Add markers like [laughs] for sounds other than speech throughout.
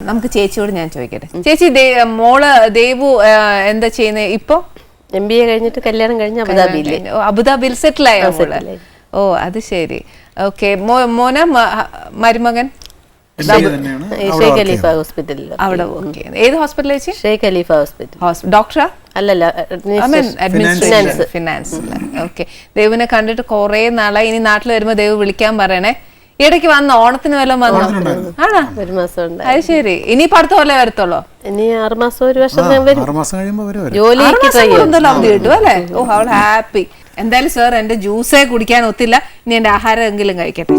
നമുക്ക് ചേച്ചിയോട് ഞാൻ ചോദിക്കട്ടെ. ചേച്ചി ദേ- മോൾ ദേവു എന്താ ചെയ്യുന്നത് ഇപ്പൊ? എം ബി എ കഴിഞ്ഞിട്ട് കല്യാണം കഴിഞ്ഞ അബുദാബി അബുദാബിൽ അബുദാബിയിൽ സെറ്റിൽ ആയ മോൾ? ഓ അത് ശരി. ഓക്കെ. മോന മരുമകൻ? ഷെയ്ഖ് ഖലീഫ ഹോസ്പിറ്റലിൽ അവിടെ ഏത് ഹോസ്പിറ്റലിൽ ചേച്ചി? ഷെയ്ഖ് ഖലീഫ ഹോസ്പിറ്റൽ ഡോക്ടറാ അല്ലല്ല അഡ്മിനിസ്ട്രേഷൻ ഫിനാൻസിൽ ഓക്കെ. ദേവിനെ കണ്ടിട്ട് കുറെ നാളായി. ഇനി നാട്ടിൽ വരുമ്പോ ദേവ് വിളിക്കാൻ പറയണേ. ഇടയ്ക്ക് വന്ന? ഓണത്തിന് വല്ലതും വന്നു? ആണോ? ഒരു മാസം ഉണ്ട് അത് ശരി. ഇനി അടുത്ത പോലെ വരത്തുള്ളോ? ഇനി ആറ് മാസം ഒരു വർഷം വരും. എന്തല്ലോ അവധി കിട്ടും അല്ലേ? ഓ അവൾ ഹാപ്പി. എന്തായാലും സാർ എന്റെ ജ്യൂസേ കുടിക്കാൻ ഒത്തില്ല. ഇനി എന്റെ ആഹാരം എങ്കിലും കഴിക്കട്ടെ.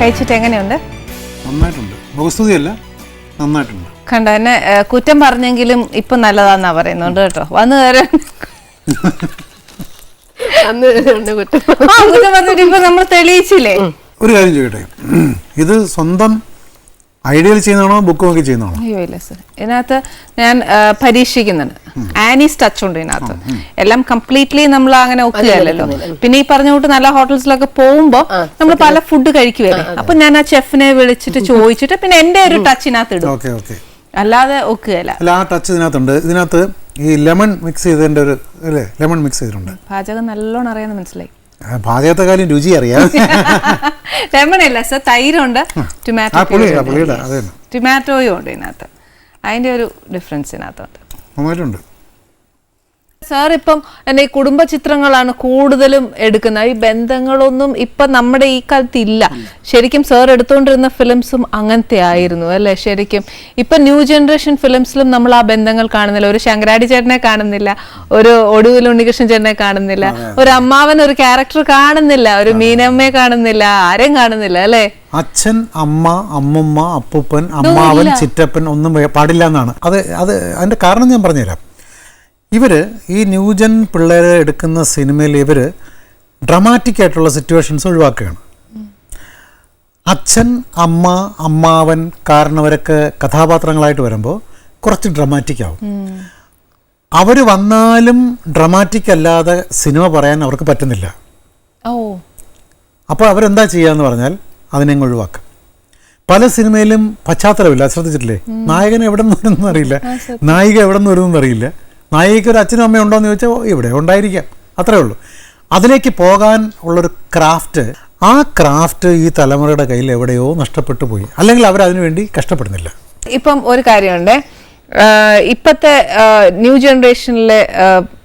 കഴിച്ചിട്ട് എങ്ങനെയുണ്ട്? നന്നായിട്ടുണ്ട്. മുഖസ്തുതിയല്ല നന്നായിട്ടുണ്ട്. കണ്ട എന്നെ കുറ്റം പറഞ്ഞെങ്കിലും ഇപ്പൊ നല്ലതാന്നാ പറയുന്നുണ്ട് കേട്ടോ. വന്നു തരാൻ അന്ന് ഉണ്ട് കുറ്റം. ആ, കുറ്റം പറഞ്ഞിട്ട് ഇപ്പൊ നമ്മൾ തെളിയിച്ചില്ലേ? ഒരു കാര്യം ചോദിക്കട്ടെ. ഇത് സ്വന്തം ഐഡിയയിൽ ചെയ്യുന്നതാണോ ബുക്ക് നോക്കി ചെയ്യുന്നതാണോ? അയ്യോ ഇല്ല സർ. ഇതിനകത്ത് ഞാൻ ആ, പരീക്ഷിക്കുന്നുണ്ട്. ആനീസ് ടച്ച് ഉണ്ട് ഇതിനകത്ത്. എല്ലാം കംപ്ലീറ്റ്ലി നമ്മൾ അങ്ങനെ ഒക്കുകയല്ലല്ലോ. പിന്നെ ഈ പറഞ്ഞ കൂട്ട് നല്ല ഹോട്ടൽസിലൊക്കെ പോകുമ്പോൾ നമ്മൾ പല ഫുഡ് കഴിക്കുവല്ലേ? അപ്പൊ ഞാൻ ആ ചെഫിനെ വിളിച്ചിട്ട് ചോദിച്ചിട്ട് പിന്നെ എന്റെ ഒരു ടച്ചിനകത്ത് ഇടും. Okay okay. അല്ലാതെ ഒക്കുകയല്ല. അല്ല ആ ടച്ച് ഇതിനകത്തുണ്ട്. ഇതിനകത്ത് ഈ ലെമൺ മിക്സ് ചെയ്തതിന്റെ ഒരു അല്ലേ? ലെമൺ മിക്സ് ചെയ്തിട്ടുണ്ട്. പാചകം നല്ലോണം അറിയാന്ന് മനസ്സിലായി. പാചകത്തെ കാര്യം രുചി അറിയാം. ലെമൺ [laughs] അല്ല സർ തൈരുണ്ട് ടൊമാറ്റോ ടൊമാറ്റോയും ഉണ്ട്. ഇതിനകത്ത്. അതിന്റെ ഒരു ഡിഫറൻസ് ഇതിനകത്തുണ്ട് നന്നായിട്ടുണ്ട്. സാർ ഇപ്പം എന്നെ ഈ കുടുംബ ചിത്രങ്ങളാണ് കൂടുതലും എടുക്കുന്നത്. ഈ ബന്ധങ്ങളൊന്നും ഇപ്പൊ നമ്മുടെ ഈ കാലത്ത് ഇല്ല ശരിക്കും സാർ എടുത്തുകൊണ്ടിരുന്ന ഫിലിംസും അങ്ങനത്തെ ആയിരുന്നു അല്ലെ? ശരിക്കും ഇപ്പൊ ന്യൂ ജനറേഷൻ ഫിലിംസിലും നമ്മൾ ആ ബന്ധങ്ങൾ കാണുന്നില്ല. ഒരു ശങ്കരാടി ചേട്ടനെ കാണുന്നില്ല ഒരു ഒടുവിൽ ഉണ്ണികൃഷ്ണൻ ചേട്ടനെ കാണുന്നില്ല ഒരു അമ്മാവൻ ഒരു ക്യാരക്ടർ കാണുന്നില്ല ഒരു മീനമ്മയെ കാണുന്നില്ല ആരെയും കാണുന്നില്ല അല്ലെ? അച്ഛൻ അമ്മ അമ്മമ്മ അപ്പൂപ്പൻ അമ്മാവൻ ചിറ്റപ്പൻ ഒന്നും പാടില്ല എന്നാണ്. അത് അത് അതിന്റെ കാരണം ഞാൻ പറഞ്ഞുതരാം. ഇവർ ഈ ന്യൂജൻ പിള്ളേരെ എടുക്കുന്ന സിനിമയിൽ ഇവർ ഡ്രമാറ്റിക് ആയിട്ടുള്ള സിറ്റുവേഷൻസ് ഒഴിവാക്കുകയാണ്. അച്ഛൻ അമ്മ അമ്മാവൻ കാരണവരൊക്കെ കഥാപാത്രങ്ങളായിട്ട് വരുമ്പോൾ കുറച്ച് ഡ്രമാറ്റിക് ആവും. അവർ വന്നാലും ഡ്രമാറ്റിക് അല്ലാതെ സിനിമ പറയാൻ അവർക്ക് പറ്റുന്നില്ല. ഓ. അപ്പോൾ അവരെന്താ ചെയ്യാന്ന് പറഞ്ഞാൽ അതിനെ ഒഴിവാക്കാം. പല സിനിമയിലും പശ്ചാത്തലമില്ല ശ്രദ്ധിച്ചിട്ടില്ലേ? നായകൻ എവിടെ നിന്ന് വരുന്നറിയില്ല. നായിക എവിടെ നിന്ന് വരുന്നു അറിയില്ല നായികയ്ക്ക് ഒരു അച്ഛനും അമ്മയും ഉണ്ടോ എന്ന് ചോദിച്ചാൽ ഇവിടെ ഉണ്ടായിരിക്കാം. അത്രേ ഉള്ളൂ. അതിലേക്ക് പോകാൻ ഉള്ളൊരു ക്രാഫ്റ്റ് ആ ക്രാഫ്റ്റ് ഈ തലമുറയുടെ കയ്യിൽ എവിടെയോ നഷ്ടപ്പെട്ടു പോയി. അല്ലെങ്കിൽ അവർ അതിനുവേണ്ടി കഷ്ടപ്പെടുന്നില്ല. ഇപ്പം ഒരു കാര്യമുണ്ട്. ഇപ്പോഴത്തെ ന്യൂ ജനറേഷനിലെ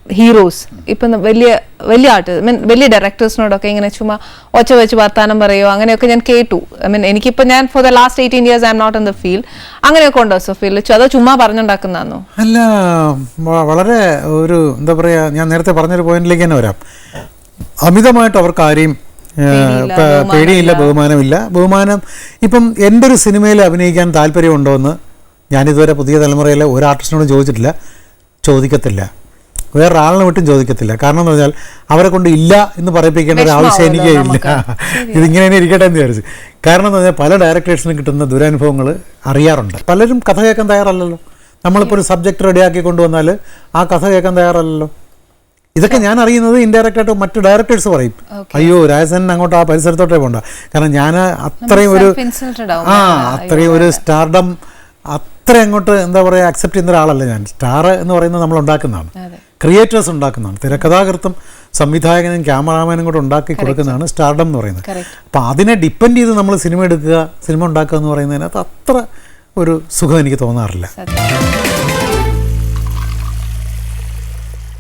ഹീറോസ് ഇപ്പം വലിയ വലിയ ആർട്ട് മീൻ വലിയ ഡയറക്ടേഴ്സിനോടൊക്കെ ഇങ്ങനെ ചുമ്മാ ഒച്ച വെച്ച് വർത്താനം പറയുമോ അങ്ങനെയൊക്കെ ഞാൻ കേട്ടു. ഐ മീൻ എനിക്കിപ്പോൾ ഞാൻ for the last eighteen years I am not in the field അങ്ങനെയൊക്കെ ഉണ്ടോ സൊഫീൽ അതോ ചുമ്മാ പറഞ്ഞുണ്ടാക്കുന്നതാണോ അല്ല വളരെ ഒരു എന്താ പറയുക ഞാൻ നേരത്തെ പറഞ്ഞൊരു പോയിന്റിലേക്ക് തന്നെ വരാം. അമിതമായിട്ട് അവർക്ക് ആരെയും പേടിയില്ല ബഹുമാനമില്ല. ബഹുമാനം ഇപ്പം എന്റെ ഒരു സിനിമയിൽ അഭിനയിക്കാൻ താല്പര്യമുണ്ടോ എന്ന് ഞാനിതുവരെ പുതിയ തലമുറയിലെ ഒരു ആർട്ടിസ്റ്റിനോടും ചോദിച്ചിട്ടില്ല. ചോദിക്കത്തില്ല. വേറൊരാളിനെ വിട്ടും ചോദിക്കത്തില്ല. കാരണം എന്ന് പറഞ്ഞാൽ അവരെ കൊണ്ട് ഇല്ല എന്ന് പറയിപ്പിക്കേണ്ട ഒരു ആവശ്യം എനിക്കേ ഇല്ല. [laughs] ഇതിങ്ങനെ തന്നെ ഇരിക്കട്ടെ എന്ന് വിചാരിച്ചു. കാരണം എന്ന് പറഞ്ഞാൽ പല ഡയറക്ടേഴ്സിനും കിട്ടുന്ന ദുരനുഭവങ്ങൾ അറിയാറുണ്ട്. പലരും കഥ കേൾക്കാൻ തയ്യാറല്ലല്ലോ. നമ്മളിപ്പോൾ ഒരു സബ്ജക്റ്റ് റെഡിയാക്കി കൊണ്ടുവന്നാൽ ആ കഥ കേൾക്കാൻ തയ്യാറല്ലല്ലോ. ഇതൊക്കെ ഞാൻ അറിയുന്നത് ഇൻഡയറക്റ്റ് ആയിട്ട് മറ്റു ഡയറക്ടേഴ്സ് പറയും. അയ്യോ രാജസൻ അങ്ങോട്ട് ആ പരിസരത്തോട്ടേ പോണ്ട. കാരണം ഞാൻ അത്രയും ഒരു ആ അത്രയും ഒരു സ്റ്റാർഡം അത്ര അങ്ങോട്ട് എന്താ പറയുക അക്സെപ്റ്റ് ചെയ്യുന്ന ഒരാളല്ല ഞാൻ. സ്റ്റാർ എന്ന് പറയുന്നത് നമ്മൾ ഉണ്ടാക്കുന്നതാണ്. ക്രിയേറ്റേഴ്സ് ഉണ്ടാക്കുന്നതാണ്. തിരക്കഥാകൃത്തും സംവിധായകനും ക്യാമറാമാനും കൂടെ ഉണ്ടാക്കി കൊടുക്കുന്നതാണ് സ്റ്റാർഡം എന്ന് പറയുന്നത്. അപ്പം അതിനെ ഡിപ്പെൻഡ് ചെയ്ത് നമ്മൾ സിനിമ എടുക്കുക സിനിമ ഉണ്ടാക്കുക എന്ന് പറയുന്നതിനകത്ത് അത്ര ഒരു സുഖം എനിക്ക് തോന്നാറില്ല.